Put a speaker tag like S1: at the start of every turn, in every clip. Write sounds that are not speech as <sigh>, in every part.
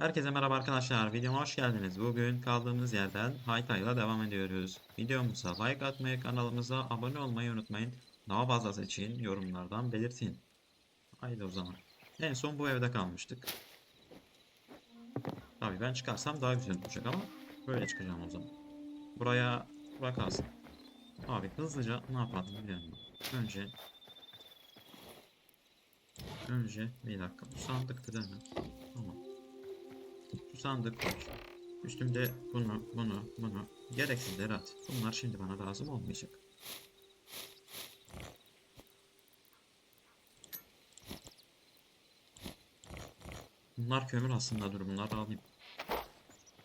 S1: Herkese merhaba arkadaşlar. Videoma hoş geldiniz. Bugün kaldığımız yerden Haykay'la devam ediyoruz. Videomuza like atmayı, kanalımıza abone olmayı unutmayın. Daha fazlası için yorumlardan belirtin. Haydi o zaman. En son bu evde kalmıştık. Tabii ben çıkarsam daha güzel olacak ama böyle çıkacağım o zaman. Buraya bakarsın. Abi hızlıca ne yapalım biliyor musun? Önce Önce bir dakika bu sandıktı değil mi? Tamam. Sandık var. Üstümde bunu, bunu, bunu. Gereksizleri at. Bunlar şimdi bana lazım olmayacak. Bunlar kömür aslında dur bunları alayım.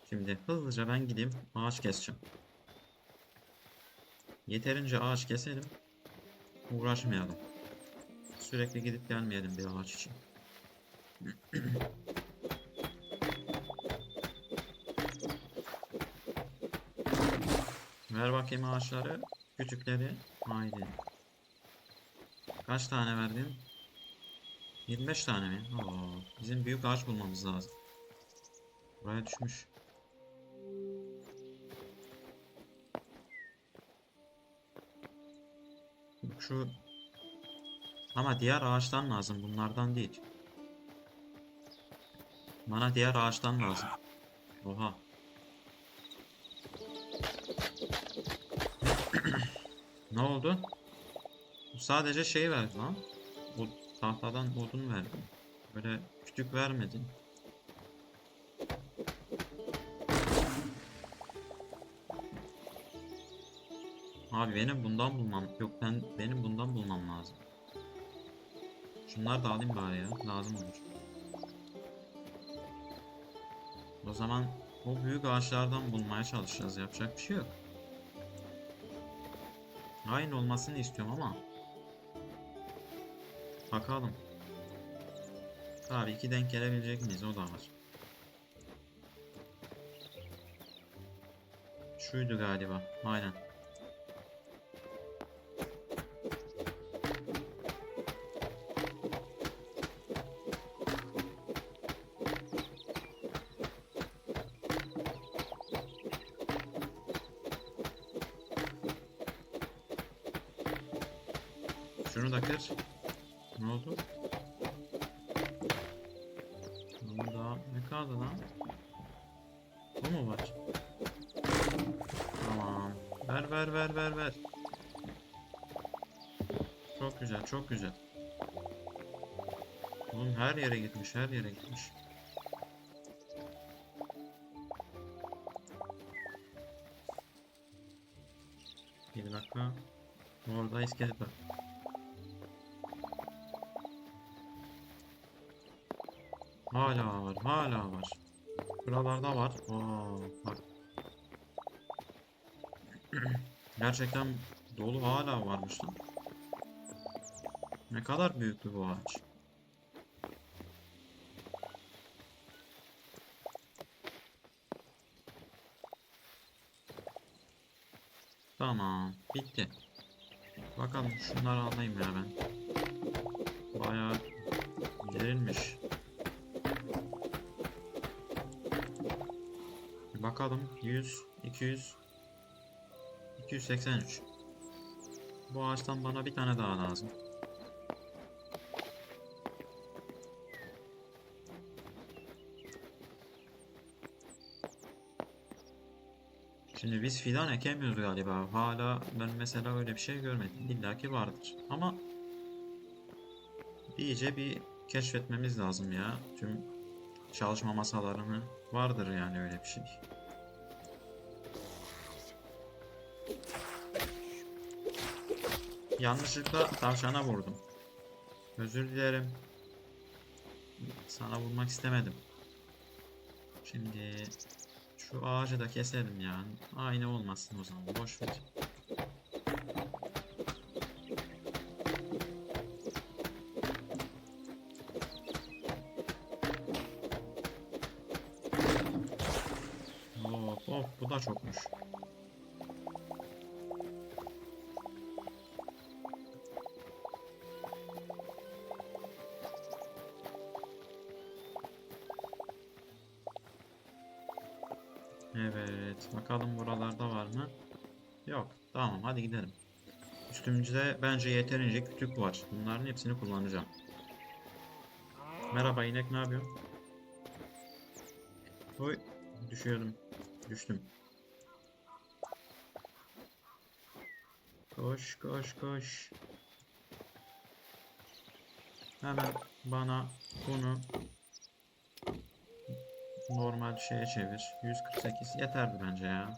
S1: Şimdi hızlıca ben gideyim ağaç keseceğim. Yeterince ağaç keselim. Uğraşmayalım. Sürekli gidip gelmeyelim bir ağaç için. <clears throat> Ver bakayım ağaçları. Küçükleri. Haydi. Kaç tane verdin? 25 tane mi? Oo, bizim büyük ağaç bulmamız lazım. Buraya düşmüş. Şu ama diğer ağaçtan lazım. Bunlardan değil. Bana diğer ağaçtan lazım. Oha. Ne oldu? Sadece şey verdi lan. Bu tahtadan odun verdi. Böyle küçük vermedin. Abi benim bundan bulmam yok ben benim bundan bulmam lazım. Şunları da alayım bari ya. Lazım olur. O zaman o büyük ağaçlardan bulmaya çalışacağız. Yapacak bir şey yok. Aynı olmasını istiyorum ama. Bakalım. Tabii iki denk gelebilecek miyiz? O da var. Şuydu galiba. Aynen. Ver ver. Çok güzel çok güzel. Bunun her yere gitmiş her yere gitmiş. Bir dakika. Orada iskelet var. Hala var, hala var. Buralarda var. Oo, bak. <clears throat> Gerçekten dolu hala varmış lan. Ne kadar büyüktü bu ağaç. Tamam, bitti. Bakalım şunları alayım ya ben. Bayağı derinmiş. Bakalım 100, 200, 283. Bu ağaçtan bana bir tane daha lazım. Şimdi biz fidan ekemiyoruz galiba. Hala ben mesela öyle bir şey görmedim. İlla ki vardır. Ama iyice bir keşfetmemiz lazım ya. Tüm çalışma masalarını vardır yani öyle bir şey. Yanlışlıkla tavşana vurdum. Özür dilerim. Sana vurmak istemedim. Şimdi şu ağacı da keselim ya. Aynı olmasın o zaman. Boş ver. Hop bu da çokmuş. Üstümüzde bence yeterince kütük var. Bunların hepsini kullanacağım. Merhaba inek ne yapıyorsun? Oy. Düşüyordum. Düştüm. Koş koş koş. Hemen bana bunu normal şeye çevir. 148 yeterdi bence ya.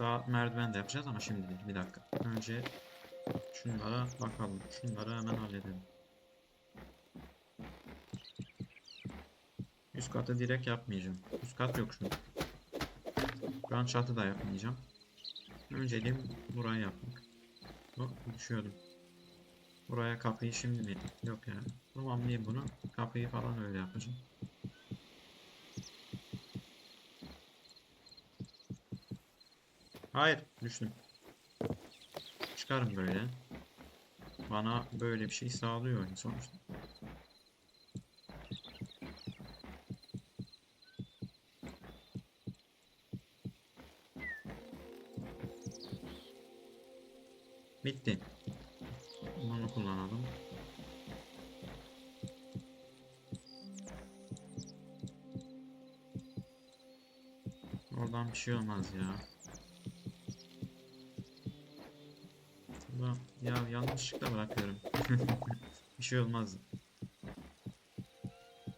S1: Daha merdiven de yapacağız ama şimdi değil. Bir dakika. Önce şunlara bakalım. Şunları hemen halledelim. Üst katı direkt yapmayacağım. Üst kat yok an. Şu an çatı da yapmayacağım. Önceliğim burayı yapmak. Hop düşüyordum. Buraya kapıyı şimdi mi? Yok ya. Tamamlayayım bunu. Kapıyı falan öyle yapacağım. Hayır düştüm. Çıkarım böyle. Bana böyle bir şey sağlıyor oyun sonuçta. Bitti. Bunu kullanalım. Oradan bir şey olmaz ya. Yanlışlıkla bırakıyorum. <laughs> bir şey olmaz.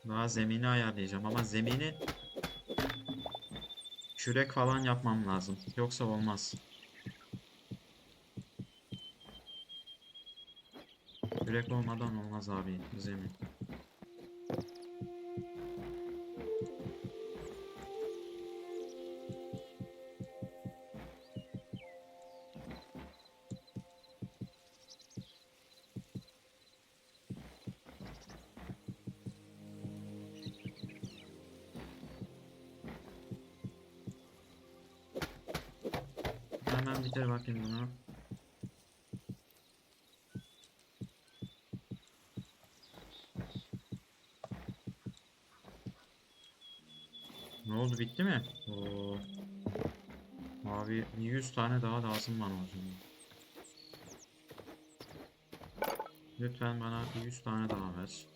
S1: Daha zemini ayarlayacağım ama zemini kürek falan yapmam lazım. Yoksa olmaz. Kürek olmadan olmaz abi zemin. Oldu bitti mi? Oo. Abi 100 tane daha lazım bana o zaman. Lütfen bana bir 100 tane daha ver.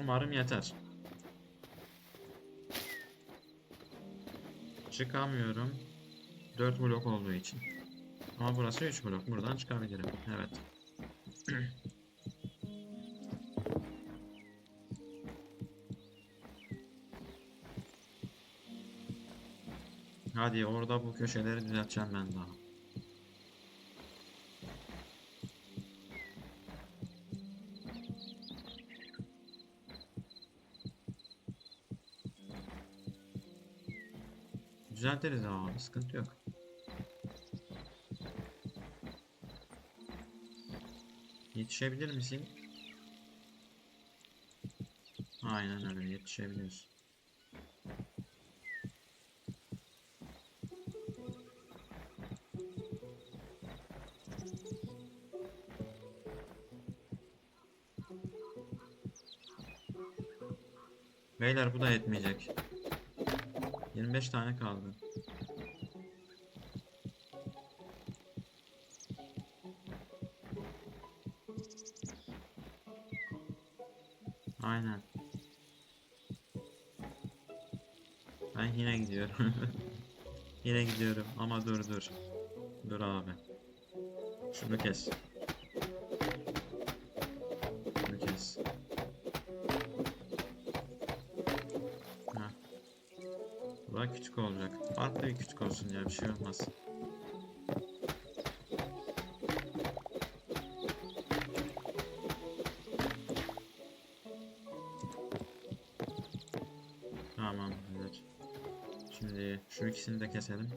S1: Umarım yeter. Çıkamıyorum. 4 blok olduğu için. Ama burası 3 blok. Buradan çıkabilirim. Evet. <clears throat> Hadi orada bu köşeleri düzelteceğim ben daha. Düzeltiriz abi, sıkıntı yok. Yetişebilir misin? Aynen öyle yetişebiliyorsun. Beyler bu da yetmeyecek. 25 tane kaldı. Aynen. Ben yine gidiyorum. <laughs> yine gidiyorum ama dur dur. Dur abi. Şunu kes. Bura küçük olacak. Farklı bir küçük olsun ya bir şey olmaz. Tamam evet. Şimdi şu ikisini de keselim.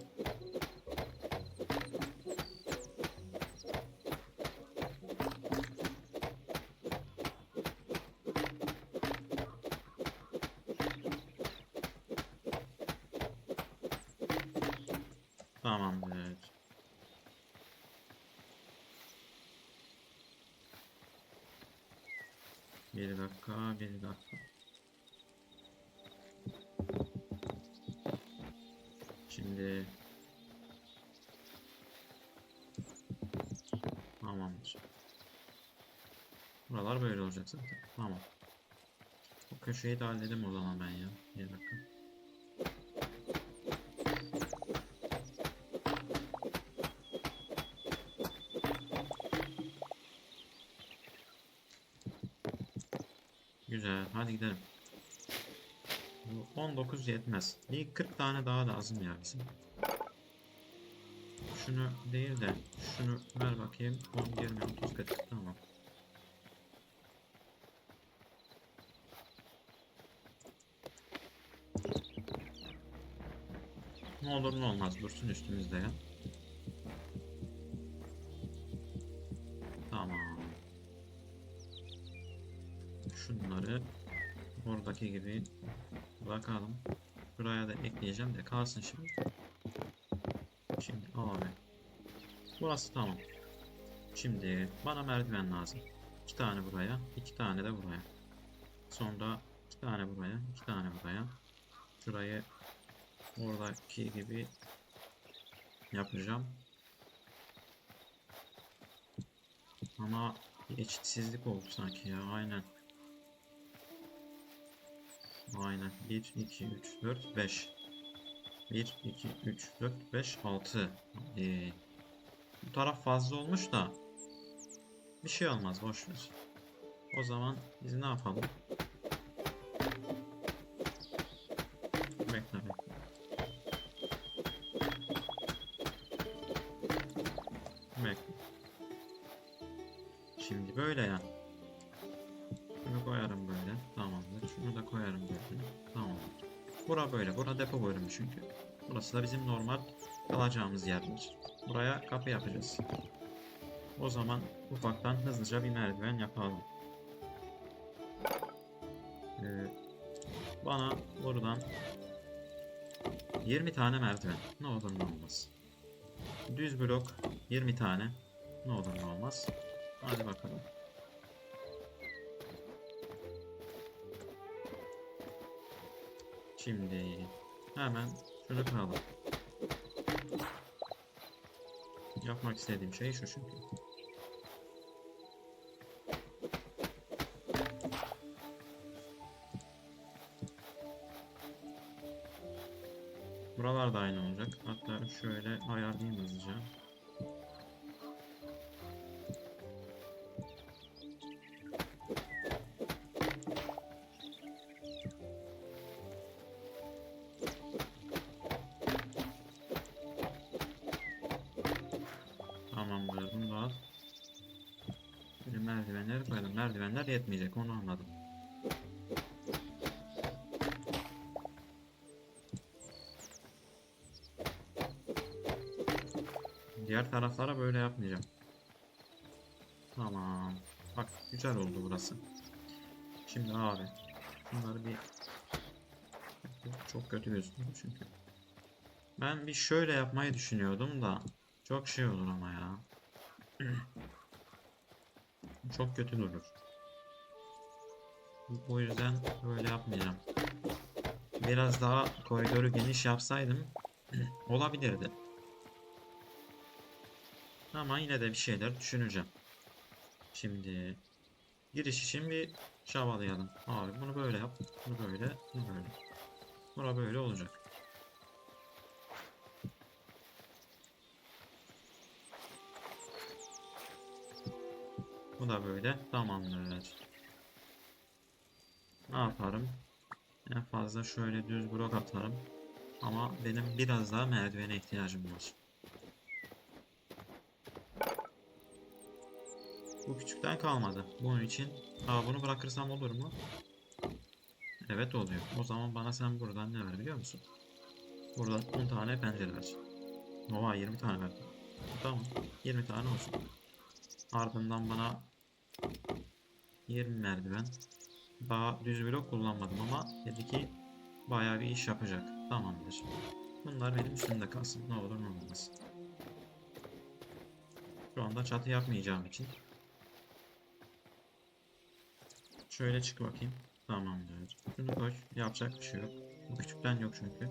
S1: Tamamdır. Evet. Bir dakika, bir dakika. Şimdi Tamamdır. Buralar böyle olacak zaten. Tamam. Bu köşeyi de halledim o zaman ben ya. Bir dakika. Hadi gidelim. Bu 19 yetmez. Bir 40 tane daha lazım ya bizim. Şunu değil de şunu ver bakayım. 10, 20, 30, 40. Tamam. Ne olur ne olmaz dursun üstümüzde ya. Ekleyeceğim de kalsın şimdi. Şimdi abi. Burası tamam. Şimdi bana merdiven lazım. İki tane buraya, iki tane de buraya. Sonra iki tane buraya, iki tane buraya. Şurayı oradaki gibi yapacağım. Ama bir eşitsizlik oldu sanki ya. Aynen. Aynen. 1, 2, 3, 4, 5. 1, 2, 3, 4, 5, 6. Ee, bu taraf fazla olmuş da bir şey olmaz boş. O zaman biz ne yapalım? Bekle bekle. Şimdi böyle ya. Şunu koyarım böyle. Tamamdır. Şunu da koyarım böyle. Tamamdır. Bura böyle. Bura depo bölümü çünkü. Burası da bizim normal kalacağımız yerdir. Buraya kapı yapacağız. O zaman ufaktan hızlıca bir merdiven yapalım. Ee, bana buradan 20 tane merdiven. Ne olur ne olmaz. Düz blok 20 tane. Ne olur ne olmaz. Hadi bakalım. Şimdi hemen şunu kıralım. Yapmak istediğim şey şu çünkü. Buralar da aynı olacak. Hatta şöyle ayarlayayım hızlıca. Merdivenler yetmeyecek. Onu anladım. Diğer taraflara böyle yapmayacağım. Tamam. Bak güzel oldu burası. Şimdi abi. Bunları bir çok kötü gözüküyor çünkü. Ben bir şöyle yapmayı düşünüyordum da çok şey olur ama ya. Çok kötü durur. O yüzden böyle yapmayacağım. Biraz daha koridoru geniş yapsaydım <clears throat> olabilirdi. Ama yine de bir şeyler düşüneceğim. Şimdi giriş için bir çabalayalım. Abi bunu böyle yap. Bunu böyle. Bunu böyle. Bura böyle olacak. Da böyle. Tamamdır. Ne yaparım? En fazla şöyle düz blok atarım. Ama benim biraz daha merdivene ihtiyacım var. Bu küçükten kalmadı. Bunun için Aa, bunu bırakırsam olur mu? Evet oluyor. O zaman bana sen buradan ne ver biliyor musun? Buradan 10 tane pencere ver. Oha 20 tane ver. Tamam. 20 tane olsun. Ardından bana 20 merdiven. Daha düz blok kullanmadım ama dedi ki bayağı bir iş yapacak. Tamamdır. Bunlar benim üstümde kalsın. Ne olur ne olmaz. Şu anda çatı yapmayacağım için. Şöyle çık bakayım. Tamamdır. Şunu koy. Yapacak bir şey yok. Bu küçükten yok çünkü.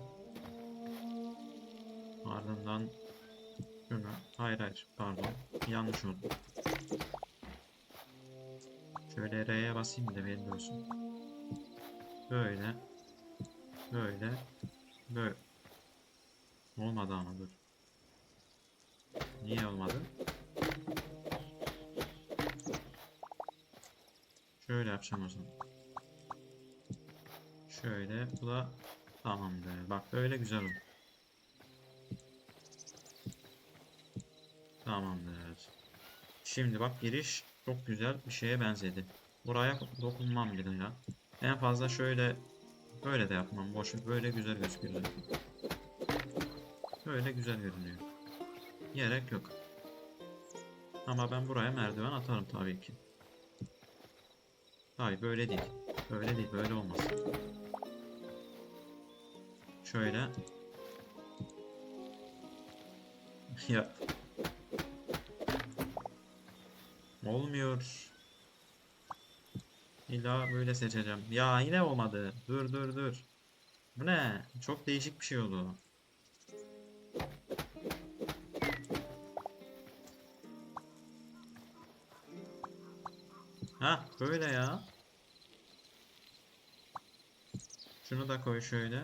S1: Ardından şunu. Hayır hayır pardon. Yanlış oldu. Şöyle R'ye basayım da belli olsun. Böyle. Böyle. Böyle. Olmadı ama dur. Niye olmadı? Şöyle yapacağım o zaman. Şöyle bu da tamamdır. Bak böyle güzel oldu. Tamamdır. Şimdi bak giriş çok güzel bir şeye benzedi. Buraya dokunmam bile ya. En fazla şöyle böyle de yapmam. Boş böyle güzel gözüküyor. Böyle güzel görünüyor. Gerek yok. Ama ben buraya merdiven atarım tabii ki. Hayır böyle değil. Böyle değil böyle olmaz. Şöyle. <laughs> ya. Olmuyor. İlla böyle seçeceğim. Ya yine olmadı. Dur dur dur. Bu ne? Çok değişik bir şey oldu. Ha böyle ya. Şunu da koy şöyle.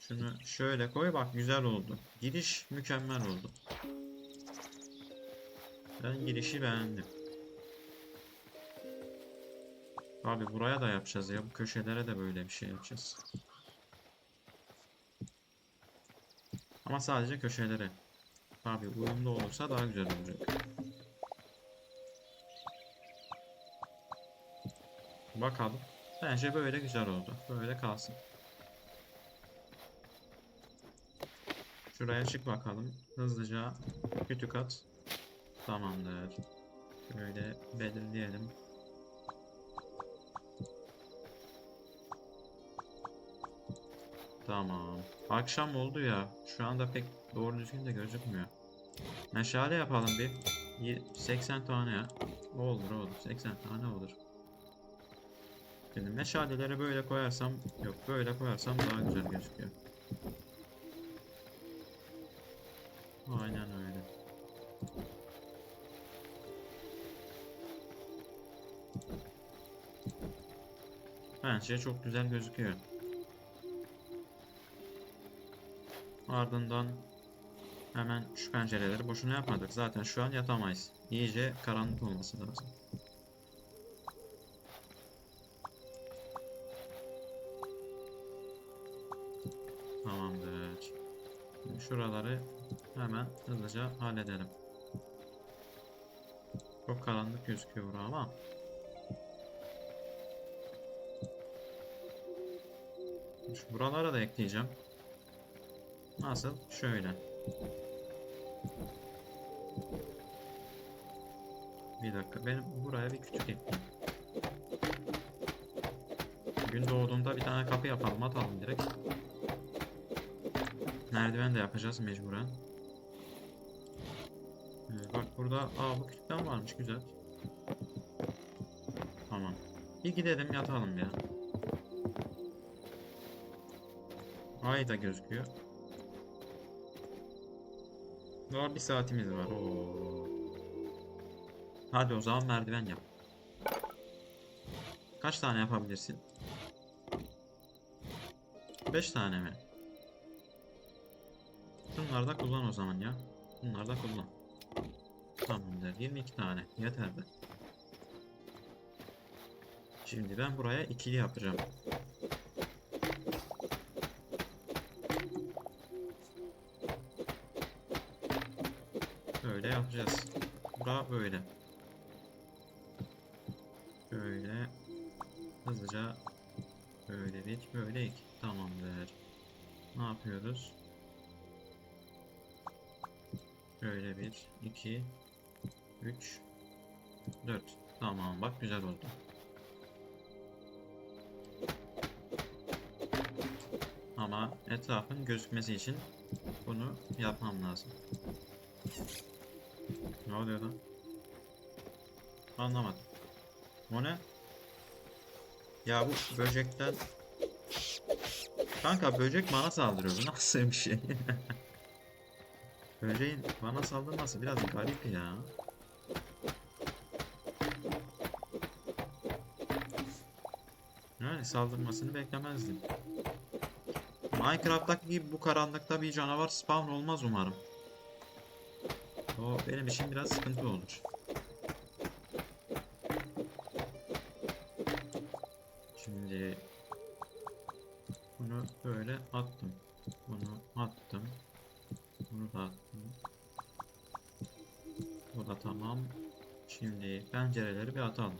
S1: Şunu şöyle koy bak güzel oldu. Giriş mükemmel oldu. Ben girişi beğendim. Abi buraya da yapacağız ya. Bu köşelere de böyle bir şey yapacağız. Ama sadece köşelere. Abi uyumlu olursa daha güzel olacak. Bakalım. Bence böyle güzel oldu. Böyle kalsın. Şuraya çık bakalım. Hızlıca kütük at. Tamamdır. Şöyle belirleyelim. Tamam. Akşam oldu ya. Şu anda pek doğru düzgün de gözükmüyor. Meşale yapalım bir. Yi- 80 tane ya. Olur olur. 80 tane olur. Şimdi meşaleleri böyle koyarsam yok böyle koyarsam daha güzel gözüküyor. Aynen öyle. Bence çok güzel gözüküyor. Ardından hemen şu pencereleri boşuna yapmadık. Zaten şu an yatamayız. İyice karanlık olması lazım. Tamamdır. Şimdi şuraları hemen hızlıca halledelim. Çok karanlık gözüküyor ama. Şu buralara da ekleyeceğim. Nasıl? Şöyle. Bir dakika. Benim buraya bir küçük ekleyeyim. Gün doğduğunda bir tane kapı yapalım. Atalım direkt. Merdiven de yapacağız mecburen. Ee, bak burada aa bu küçükten varmış güzel. Tamam. Bir gidelim yatalım ya. Ay da gözüküyor. Daha bir saatimiz var. Oo. Hadi o zaman merdiven yap. Kaç tane yapabilirsin? 5 tane mi? Şunları da kullan o zaman ya. Bunları da kullan. Tamamdır. 22 tane. Yeterli. Şimdi ben buraya ikili yapacağım. Yapıyoruz? Şöyle bir, iki, üç, dört. Tamam bak güzel oldu. Ama etrafın gözükmesi için bunu yapmam lazım. Ne oluyor lan? Anlamadım. O ne? Ya bu böcekten... Kanka böcek bana saldırıyor. Bu nasıl bir şey? <laughs> Böceğin bana saldırması biraz garip ya. Yani saldırmasını beklemezdim. Minecraft'taki gibi bu karanlıkta bir canavar spawn olmaz umarım. O benim için biraz sıkıntı olur. Şimdi bunu böyle attım. Bunu attım. Bunu da attım. Bu da tamam. Şimdi pencereleri bir atalım.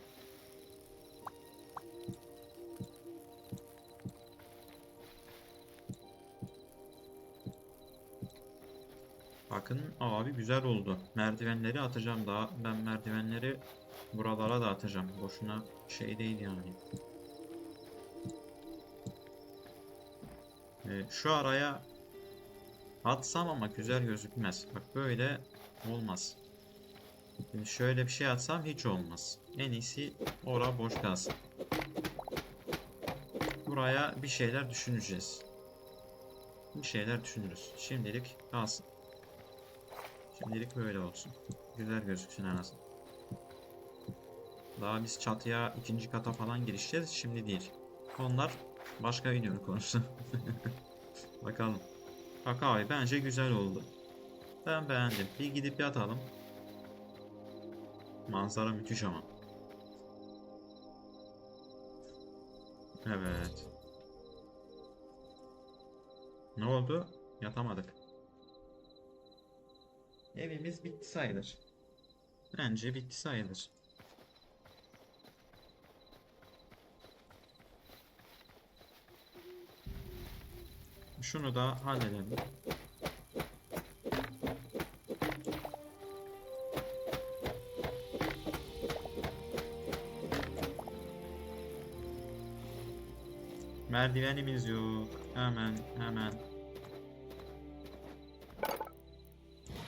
S1: Bakın abi güzel oldu. Merdivenleri atacağım daha. Ben merdivenleri buralara da atacağım. Boşuna şey değil yani. Ee, şu araya atsam ama güzel gözükmez. Bak böyle olmaz. Şimdi şöyle bir şey atsam hiç olmaz. En iyisi ora boş kalsın. Buraya bir şeyler düşüneceğiz. Bir şeyler düşünürüz. Şimdilik kalsın. Şimdilik böyle olsun. Güzel gözüksün en azından. Daha biz çatıya ikinci kata falan girişeceğiz. Şimdi değil. Onlar başka video konusu. <laughs> Bakalım. Bak abi bence güzel oldu. Ben beğendim. Bir gidip yatalım. Manzara müthiş ama. Evet. Ne oldu? Yatamadık. Evimiz bitti sayılır. Bence bitti sayılır. Şunu da halledelim. Merdivenimiz yok. Hemen hemen.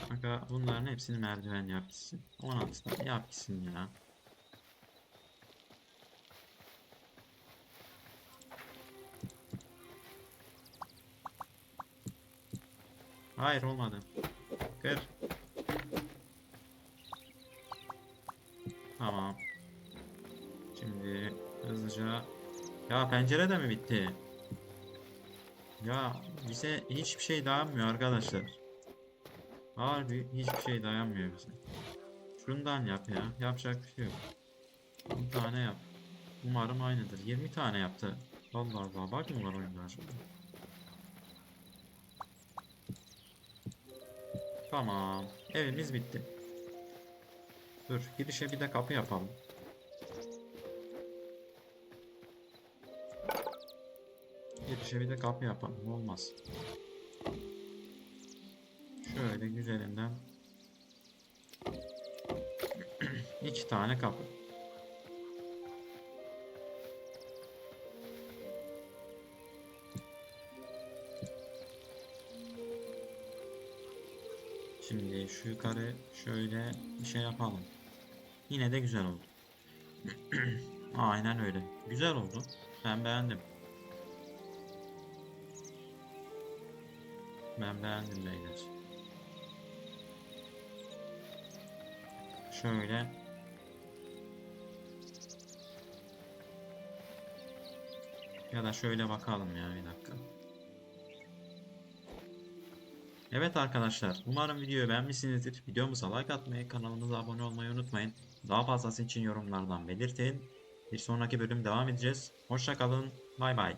S1: Kanka bunların hepsini merdiven yap gitsin. 16 tane ya. Hayır olmadı. Kır. Tamam. Şimdi hızlıca. Ya pencere de mi bitti? Ya bize hiçbir şey dayanmıyor arkadaşlar. Harbi hiçbir şey dayanmıyor bize. Şundan yap ya. Yapacak bir şey yok. 10 tane yap. Umarım aynıdır. 20 tane yaptı. Allah Allah. Bak mı Tamam. Evimiz bitti. Dur. Girişe bir de kapı yapalım. Girişe bir de kapı yapalım. Olmaz. Şöyle güzelinden <clears throat> iki tane kapı. Şimdi şu yukarı şöyle bir şey yapalım. Yine de güzel oldu. <clears throat> Aynen öyle. Güzel oldu. Ben beğendim. Ben beğendim beyler. Şöyle. Ya da şöyle bakalım ya bir dakika. Evet arkadaşlar, umarım videoyu beğenmişsinizdir. Videomuza like atmayı, kanalımıza abone olmayı unutmayın. Daha fazlası için yorumlardan belirtin. Bir sonraki bölüm devam edeceğiz. Hoşça kalın, bay bay.